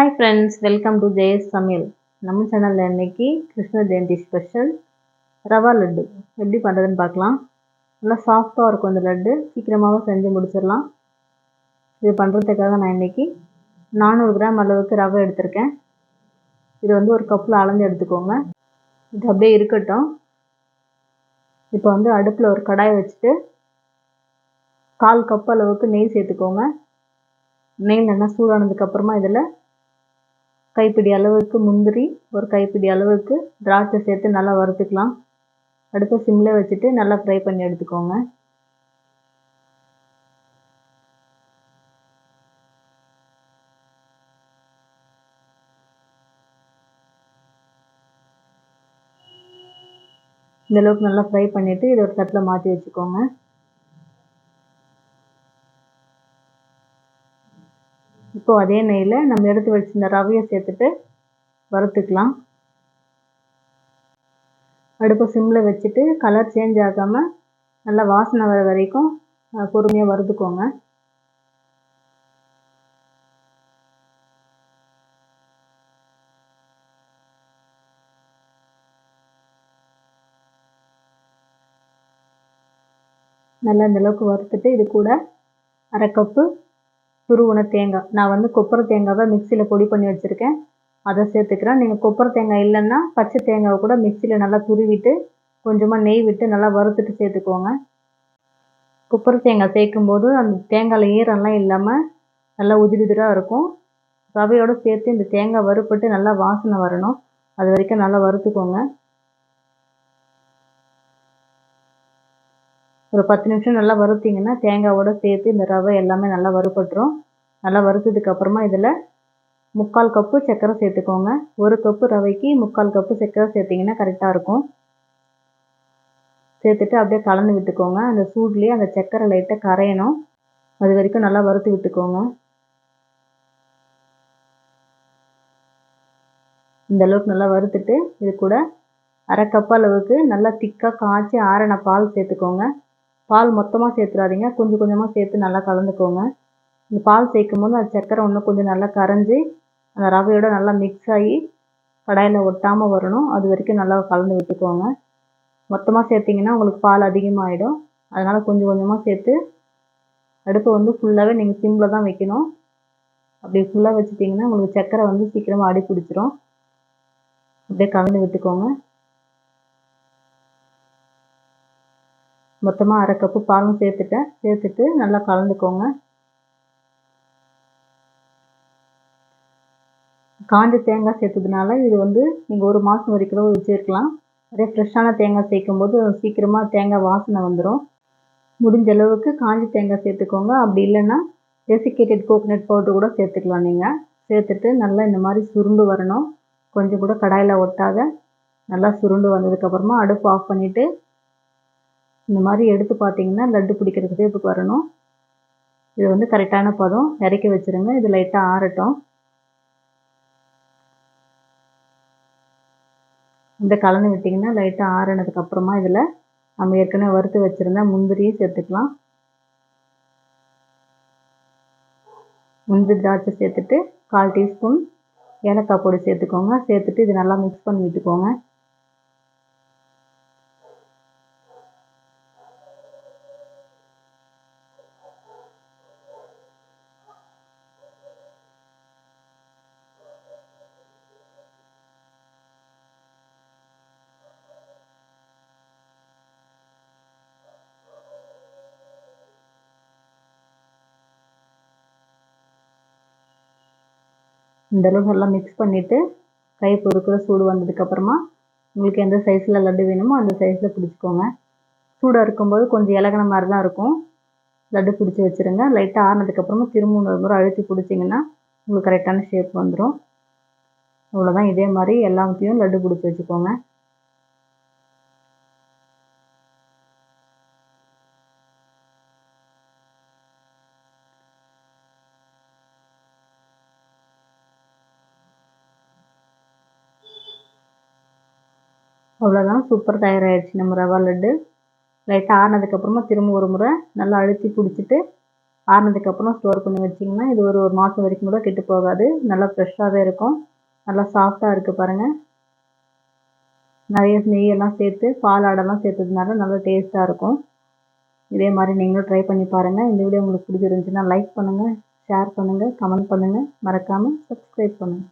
Hi friends welcome to Jaya's சமையல் நம்ம சேனலில் இன்றைக்கி கிருஷ்ண ஜெயந்தி ஸ்பெஷல் ரவா லட்டு. எப்படி பண்ணுறதுன்னு பார்க்கலாம். நல்லா சாஃப்டாக இருக்கும் இந்த லட்டு. சீக்கிரமாகவே செஞ்சு முடிச்சிடலாம். இது பண்ணுறதுக்காக நான் இன்னைக்கு நானூறு கிராம் அளவுக்கு ரவை எடுத்திருக்கேன். இது வந்து ஒரு கப்பில் அளந்து எடுத்துக்கோங்க. இது அப்படியே இருக்கட்டும். இப்போ வந்து அடுப்பில் ஒரு கடாயை வச்சுட்டு கால் கப் அளவுக்கு நெய் சேர்த்துக்கோங்க. நெய் நல்லா சூடானதுக்கப்புறமா இதில் கைப்பிடி அளவுக்கு முந்திரி ஒரு கைப்பிடி அளவுக்கு திராட்சை சேர்த்து நல்லா வறுத்துக்கலாம். அடுப்பை சிம்மில் வச்சுட்டு நல்லா ஃப்ரை பண்ணி எடுத்துக்கோங்க. இந்தளவுக்கு நல்லா ஃப்ரை பண்ணிவிட்டு இதை ஒரு தட்டில் மாற்றி வச்சுக்கோங்க. இப்போ அதே நெய்யில் நம்ம எடுத்து வச்சிருந்த ரவையை சேர்த்துட்டு வறுத்துக்கலாம். அடுப்பை சிம்மில் வச்சுட்டு கலர் சேஞ்ச் ஆகாமல் நல்லா வாசனை வர வரைக்கும் பொறுமையாக வறுத்துக்கோங்க. நல்லா இந்தளவுக்கு வறுத்துட்டு இது கூட அரை கப்பு துருவுன தேங்காய் நான் வந்து கொப்பரை தேங்காவை மிக்சியில் பொடி பண்ணி வச்சுருக்கேன். அதை சேர்த்துக்கிறேன். நீங்கள் கொப்பரை தேங்காய் இல்லைன்னா பச்சை தேங்காவை கூட மிக்சியில் நல்லா துருவிட்டு கொஞ்சமாக நெய் விட்டு நல்லா வறுத்துட்டு சேர்த்துக்கோங்க. கொப்பரை தேங்காய் சேர்க்கும்போது அந்த தேங்காயில் ஈரம்லாம் இல்லாமல் நல்லா உதிரி உதிராக இருக்கும். ரவையோடு சேர்த்து இந்த தேங்காய் வறுப்பட்டு நல்லா வாசனை வரணும். அது வரைக்கும் நல்லா வறுத்துக்கோங்க. ஒரு பத்து நிமிஷம் நல்லா வறுத்திங்கன்னா தேங்காவோடு சேர்த்து இந்த ரவை எல்லாமே நல்லா வறுபட்டுரும். நல்லா வறுத்ததுக்கு அப்புறமா இதில் முக்கால் கப்பு சர்க்கரை சேர்த்துக்கோங்க. ஒரு கப்பு ரவைக்கு முக்கால் கப்பு சர்க்கரை சேர்த்திங்கன்னா கரெக்டாக இருக்கும். சேர்த்துட்டு அப்படியே கலந்து விட்டுக்கோங்க. அந்த சூட்லேயே அந்த சர்க்கரை லைட்டாக கரையணும். அது வரைக்கும் நல்லா வறுத்து விட்டுக்கோங்க. இந்த அளவுக்கு நல்லா வறுத்துட்டு இது கூட அரை கப் அளவுக்கு நல்லா திக்காக காய்ச்சி ஆறின பால் சேர்த்துக்கோங்க. பால் மொத்தமாக சேர்த்துடாதீங்க கொஞ்சம் கொஞ்சமாக சேர்த்து நல்லா கலந்துக்கோங்க. இந்த பால் சேர்க்கும் போது அந்த சர்க்கரை இன்னும் கொஞ்சம் நல்லா கரைஞ்சி அந்த ரவையோட நல்லா மிக்ஸ் ஆகி கடாயில் ஒட்டாமல் வரணும். அது வரைக்கும் நல்லா கலந்து விட்டுக்கோங்க. மொத்தமாக சேர்த்திங்கன்னா உங்களுக்கு பால் அதிகமாகிடும் அதனால் கொஞ்சம் கொஞ்சமாக சேர்த்து அடுப்பை வந்து ஃபுல்லாகவே நீங்கள் சிம்மில் தான் வைக்கணும். அப்படி ஃபுல்லாக வச்சுட்டிங்கன்னா உங்களுக்கு சர்க்கரை வந்து சீக்கிரமாக அடி பிடிச்சிரும் அப்படியே கலந்து விட்டுக்கோங்க. மொத்தமாக அரை கப்பு பாலும் சேர்த்துட்டேன். சேர்த்துட்டு நல்லா கலந்துக்கோங்க. காஞ்ச தேங்காய் சேர்த்ததுனால இது வந்து நீங்கள் ஒரு மாதம் வரைக்கும் வச்சுருக்கலாம். அதே ஃப்ரெஷ்ஷான தேங்காய் சேர்க்கும் போது சீக்கிரமாக தேங்காய் வாசனை வந்துடும் முடிஞ்ச அளவுக்கு காஞ்ச தேங்காய் சேர்த்துக்கோங்க. அப்படி இல்லைன்னா டெசிகேட்டட் கோகோனட் பவுட்ரு கூட சேர்த்துக்கலாம் நீங்கள் சேர்த்துட்டு நல்லா இந்த மாதிரி சுருண்டு வரணும். கொஞ்சம் கூட கடாயில் ஒட்டாத நல்லா சுருண்டு வந்ததுக்கப்புறமா அடுப்பு ஆஃப் பண்ணிவிட்டு இந்த மாதிரி எடுத்து பார்த்தீங்கன்னா லட்டு பிடிக்கிறதுக்கு இப்போ வரணும். இது வந்து கரெக்டான பதம். இறக்கி வச்சுருங்க. இது லைட்டாக ஆறட்டும். இந்த கலந்து விட்டிங்கன்னா லைட்டாக ஆறினதுக்கப்புறமா இதில் நம்ம ஏற்கனவே வறுத்து வச்சுருந்தா முந்திரியும் சேர்த்துக்கலாம். முந்திரி திராட்சை சேர்த்துட்டு கால் டீஸ்பூன் ஏலக்காய் பொடி சேர்த்துக்கோங்க. சேர்த்துட்டு இது நல்லா மிக்ஸ் பண்ணி விட்டுக்கோங்க. இந்த அளவுக்கு நல்லா மிக்ஸ் பண்ணிவிட்டு கை பொறுக்கிற சூடு வந்ததுக்கப்புறமா உங்களுக்கு எந்த சைஸில் லட்டு வேணுமோ அந்த சைஸில் பிடிச்சிக்கோங்க. சூடாக இருக்கும்போது கொஞ்சம் இலகின மாதிரி தான் இருக்கும். லட்டு பிடிச்சி வச்சுருங்க. லைட்டாக ஆறினதுக்கப்புறமா திரும்ப ஒரு முறை அழுத்தி பிடிச்சிங்கன்னா உங்களுக்கு கரெக்டான ஷேப் வந்துடும் அவ்வளோதான் இதே மாதிரி எல்லாத்தையும் லட்டு பிடிச்சி வச்சுக்கோங்க. அவ்வளோதான் சூப்பர் தயாராகிடுச்சு நம்ம ரவா லட்டு. லைட்டாக ஆறினதுக்கப்புறமா திரும்ப ஒரு முறை நல்லா அழுத்தி பிடிச்சிட்டு ஆறுனதுக்கப்புறம் ஸ்டோர் பண்ணி வச்சிங்கன்னா இது ஒரு ஒரு மாதம் வரைக்கும் கூட கெட்டு போகாது. நல்லா ஃப்ரெஷ்ஷாகவே இருக்கும். நல்லா சாஃப்டாக இருக்குது பாருங்கள் நிறைய நெய்யெல்லாம் சேர்த்து பால் ஆடெல்லாம் சேர்த்ததுனால நல்லா டேஸ்ட்டாக இருக்கும். இதே மாதிரி நீங்களும் ட்ரை பண்ணி பாருங்கள் இந்த வீடியோ உங்களுக்கு பிடிச்சிருந்துச்சுன்னா லைக் பண்ணுங்கள் ஷேர் பண்ணுங்கள் கமெண்ட் பண்ணுங்கள் மறக்காமல் சப்ஸ்கிரைப் பண்ணுங்கள்